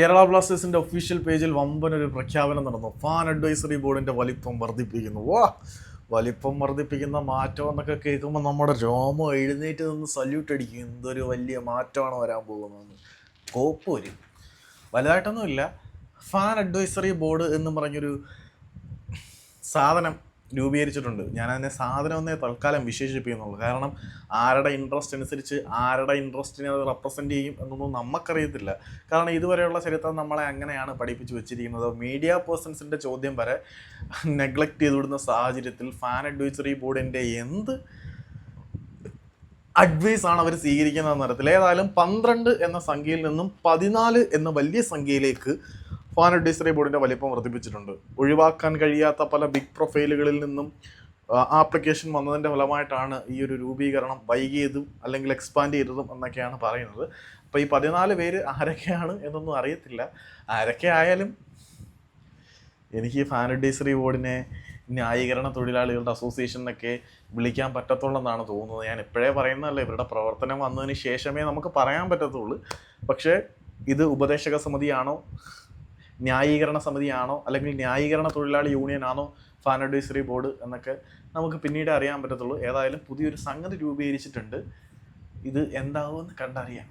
കേരള ബ്ലാസ്റ്റേഴ്സിന്റെ ഒഫീഷ്യൽ പേജിൽ വമ്പൻ ഒരു പ്രഖ്യാപനം നടന്നു. ഫാൻ അഡ്വൈസറി ബോർഡിന്റെ വലിപ്പം വർദ്ധിപ്പിക്കുന്നു. വാ? വലിപ്പം വർദ്ധിപ്പിക്കുന്ന മാറ്റം എന്നൊക്കെ കേൾക്കുമ്പോൾ നമ്മുടെ രോമം എഴുന്നേറ്റ് നിന്ന് സല്യൂട്ട് അടിക്കും. എന്തൊരു വലിയ മാറ്റമാണ് വരാൻ പോകുന്നതെന്ന് കോപ്പ് വരും വലുതായിട്ടൊന്നുമില്ല. ഫാൻ അഡ്വൈസറി ബോർഡ് എന്ന് പറഞ്ഞൊരു സാധനം രൂപീകരിച്ചിട്ടുണ്ട്. ഞാൻ അതിനെ സാധനം ഒന്നേ തൽക്കാലം വിശേഷിപ്പിക്കുന്നുള്ളൂ. കാരണം ആരുടെ ഇൻട്രസ്റ്റ് അനുസരിച്ച് ആരുടെ ഇൻട്രസ്റ്റിനെ അത് റെപ്രസെന്റ് ചെയ്യും എന്നൊന്നും നമുക്കറിയത്തില്ല കാരണം ഇതുവരെയുള്ള ചരിത്രം നമ്മളെ അങ്ങനെയാണ് പഠിപ്പിച്ചു വെച്ചിരിക്കുന്നത്. മീഡിയ പേഴ്സൺസിന്റെ ചോദ്യം വരെ നെഗ്ലക്റ്റ് ചെയ്തു വിടുന്ന സാഹചര്യത്തിൽ ഫാൻ അഡ്വൈസറി ബോർഡിന്റെ എന്ത് അഡ്വൈസ് ആണ് അവർ സ്വീകരിക്കുന്ന തരത്തിൽ ഏതായാലും പന്ത്രണ്ട് എന്ന സംഖ്യയിൽ നിന്നും പതിനാല് എന്ന വലിയ സംഖ്യയിലേക്ക് ഫാൻ അഡ്വൈസറി ബോർഡിന്റെ വലിപ്പം വർദ്ധിപ്പിച്ചിട്ടുണ്ട്. ഒഴിവാക്കാൻ കഴിയാത്ത പല ബിഗ് പ്രൊഫൈലുകളിൽ നിന്നും ആപ്ലിക്കേഷൻ വന്നതിന്റെ ഫലമായിട്ടാണ് ഈ ഒരു രൂപീകരണം വൈകിയതും അല്ലെങ്കിൽ എക്സ്പാൻഡ് ചെയ്തതും എന്നൊക്കെയാണ് പറയുന്നത്. അപ്പോൾ ഈ പതിനാല് പേര് ആരൊക്കെയാണ് എന്നൊന്നും അറിയത്തില്ല. ആരൊക്കെ ആയാലും എനിക്ക് ഫാൻ അഡ്വൈസറി ബോർഡിനെ ന്യായീകരണ തൊഴിലാളികളുടെ അസോസിയേഷനൊക്കെ വിളിക്കാൻ പറ്റത്തുള്ളെന്നാണ് തോന്നുന്നത്. ഞാൻ ഇപ്പോഴേ പറയുന്നതല്ല ഇവരുടെ പ്രവർത്തനം വന്നതിന് ശേഷമേ നമുക്ക് പറയാൻ പറ്റത്തുള്ളൂ. പക്ഷേ ഇത് ഉപദേശക സമിതിയാണോ? ന്യായീകരണ സമിതിയാണോ അല്ലെങ്കിൽ ന്യായീകരണ തൊഴിലാളി യൂണിയൻ ആണോ ഫാൻ അഡ്വൈസറി ബോർഡ് എന്നൊക്കെ നമുക്ക് പിന്നീട് അറിയാൻ പറ്റത്തുള്ളൂ. ഏതായാലും പുതിയൊരു സംഗതി രൂപീകരിച്ചിട്ടുണ്ട്. ഇത് എന്താവുമെന്ന് കണ്ടറിയാം.